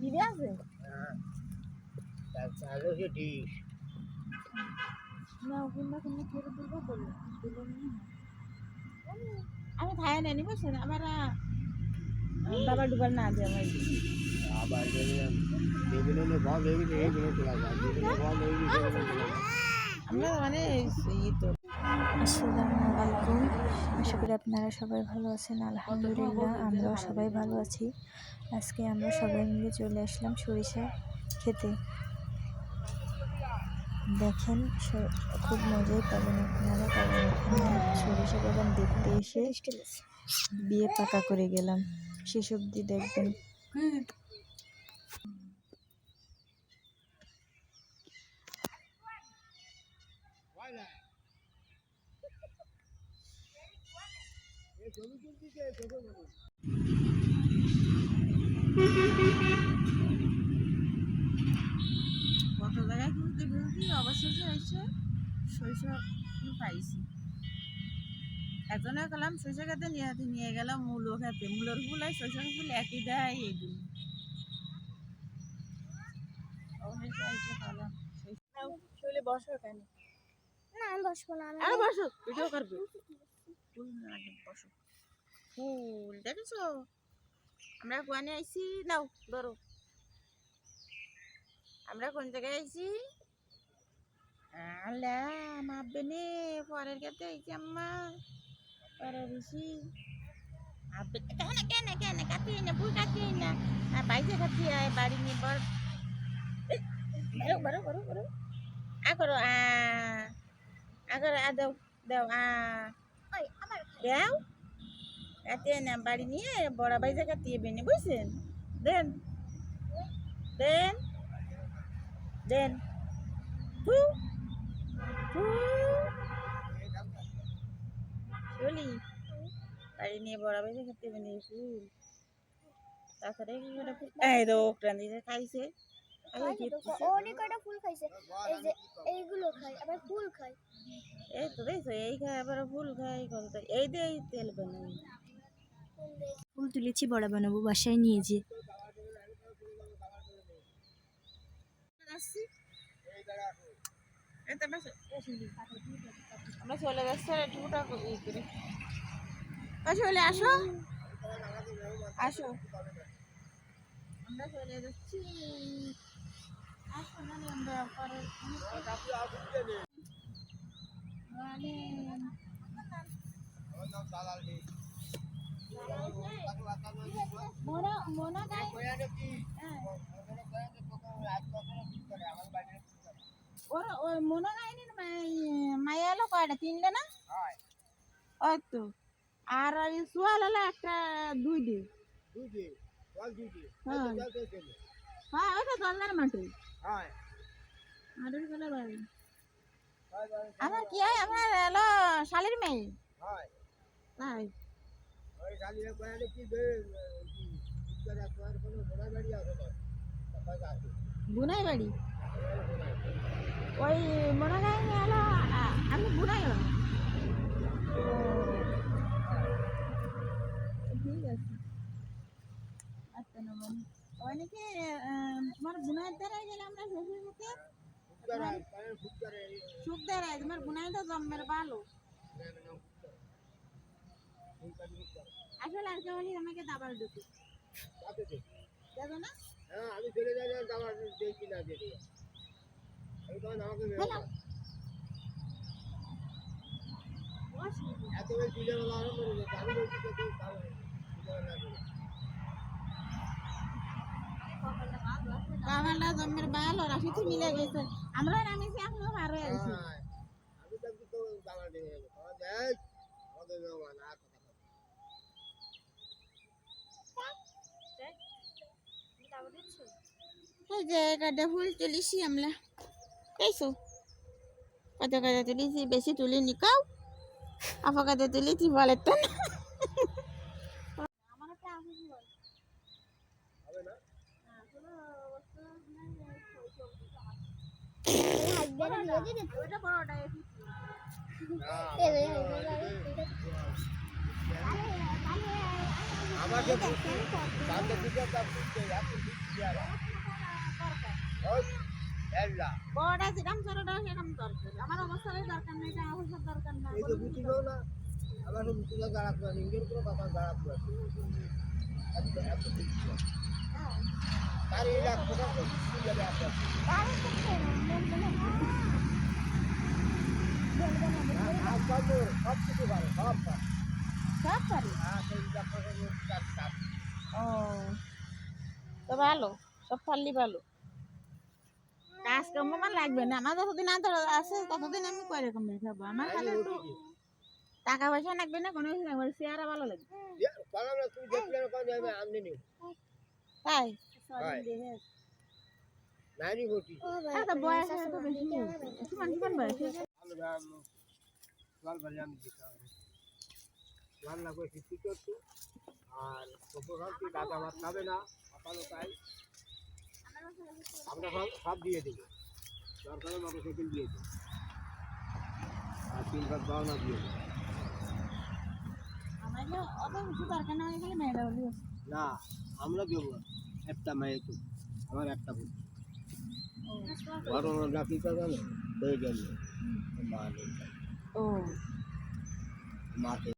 দিদি আছে চালু সে ডিশ না কিংবা কিংবা ফেরত দিব বলল দিল না আমি খাই না নিব সে আমার বাবা ডুবার না দে আমার আবার দেখলাম যেগুলো বল হয়ে গেছে এইগুলো তোলা যায় যেগুলো বল হয়ে গেছে সেগুলো তোলা যায় আমরা মানে ই তো আসসালামু আলাইকুম। আশা করি আপনারা সবাই ভালো আছেন, আলহামদুলিল্লাহ, আমরাও সবাই ভালো আছি। আজকে আমরা সবাই মিলে চলে আসলাম সরিষা খেতে। দেখেন খুব মজাই পাবেন আপনারা, কারণ এখানে সরিষা বাগান দেখতে এসে বিয়ে পাকা করে গেলাম। শেষ অবধি দেখবেন। কত জায়গায় ঘুরতে ঘুরতে অবশেষে এসে ফুল পাইছি। একজনে গেলাম সরিষা খেতে নিয়ে হাতে নিয়ে গেলাম মূলো খেতে। মূলোর ফুল আর সরিষা ফুল একই দেয় এইগুলো অবশেষে এসে খেলাম শৈলে বসো কেন না আমি বসবো না আমি বসো ভিডিও করবে। ফুল না বসো। ফুল দেখেছ আমরা কোয়ানে আইছি নাও ধরো আমরা কোন জায়গায় আইছি আল্লাহ মাপবে নে পরের কাছে আইছি আম্মা পরের বেশি মাপবে কেন কেন কেন কাটিয়ে না ভুল কাটিয়ে না আর বাইরে কাটিয়ে আয় বাড়ি নিয়ে বর বরো বরো বরো বরো আ করো আ আ করো আ দাও দাও আ ওই আবার দাও কাটিয়ে না বাড়ি নিয়ে বড় বাইজে কাটিয়ে বেনে বুঝছেন? দেন। দেন। দেন। ফু। ফু। চলি। বাড়ি নিয়ে বড় বাইজে কাটিয়ে বেনে ফুল তাছাড়া এই তো খাইছে। খাই। অনেক কয়টা ফুল খাইছে। এই যে এইগুলো খাই আবার ফুল খাই এই তো দেখছ এই খায় আবার ফুল খায় এই দিয়ে তেল বানাই। ফুল তুলেছি, বড়া বানাবো, বাসায় নিয়ে যে চলে চলে আসো। আসো। আমরা চলে যাচ্ছি। আসো না আমরা হ্যাঁ। কয়টা? তিনটে না? ওই তো। আর ওই সোয়াল হলো একটা দুই ডে হ্যাঁ। হ্যাঁ মাটি মাটির কলে বাড়ি। আমার কি হয়? আমার হলো শালির মেয়ে। তাই। বুনাই বাড়ি ওই মনে গাইনি হলো আমি বুনাই বাড়ি ঠিক আছে। আচ্ছা নমন অনেকে তোমার বুনাইয়ের দ্বারাই গেলে আমরা শ্বশুর সাথে সুখ দ্বারাই তোমার বুনাইটা ভালো আসলে আর কেউ হলে আমাকে দাবার ঢুকে। দেখো না? হ্যাঁ আমি চলে যাই আমার দেখি না দেখি। আমি তখন আমাকে এত বেশি দিলে বলা আরম্ভ করে আমি বলছি যে তুই খাব না। দিলে না। করে। বাবাটা জন্মের ভালো রাশিতে মিলে গেছে। আমরা নামেছি এখনও বার হয়ে গেছি আমি তো দাবার দেখ, মেহমান, আর কথা বলো। এই যে গাড্ডা ফুল তুলিছি আমরা পেয়েছ কত কত তুলিছি বেশি তুলিনি কাউ আপা কত তুলিছি বলে তো ওইটা বড়টা আমাকে তাদের দিকে বড়টা যেরকম ছোটটা সেরকম দরকার। আমার অবস্থায় দরকার নেই এটা আমার দরকার না এই তো বুঝলো না আমার নিজের কোনো এত এত এই লাখ টাকা যাবে আপনার সব কিছু পারে সব পারে সব পারি হ্যাঁ সেই লাখ টাকা কাজ কাজ ও। তো ভালো সব পারলি ভালো। কাজ কাম আমার লাগবে না আমার যতদিন আন্তর আছে ততদিন আমি কয় রকম খাব আমার খালি একটু টাকা পয়সা লাগবে না কোনো কিছু লাগবে চেহারা ভালো লাগবে। তাই? বয়স তো বেশি সমান সমান বয়স লাল লাগবে ফিফটি করতো আর সব্যসাচী দাদা ভাত খাবে না আপাতত তাই। আমরা সব সব দিয়ে দেবো। দরকারে মোটর সাইকেল দিয়ে দেবো। আর তিন ভাত পাওনা দিয়ে দেবো। না আমরা দেবো একটা মেয়ে তো আমার একটা বোন। বড় ডাকি জানো? হয়ে গেল। ও। মাকে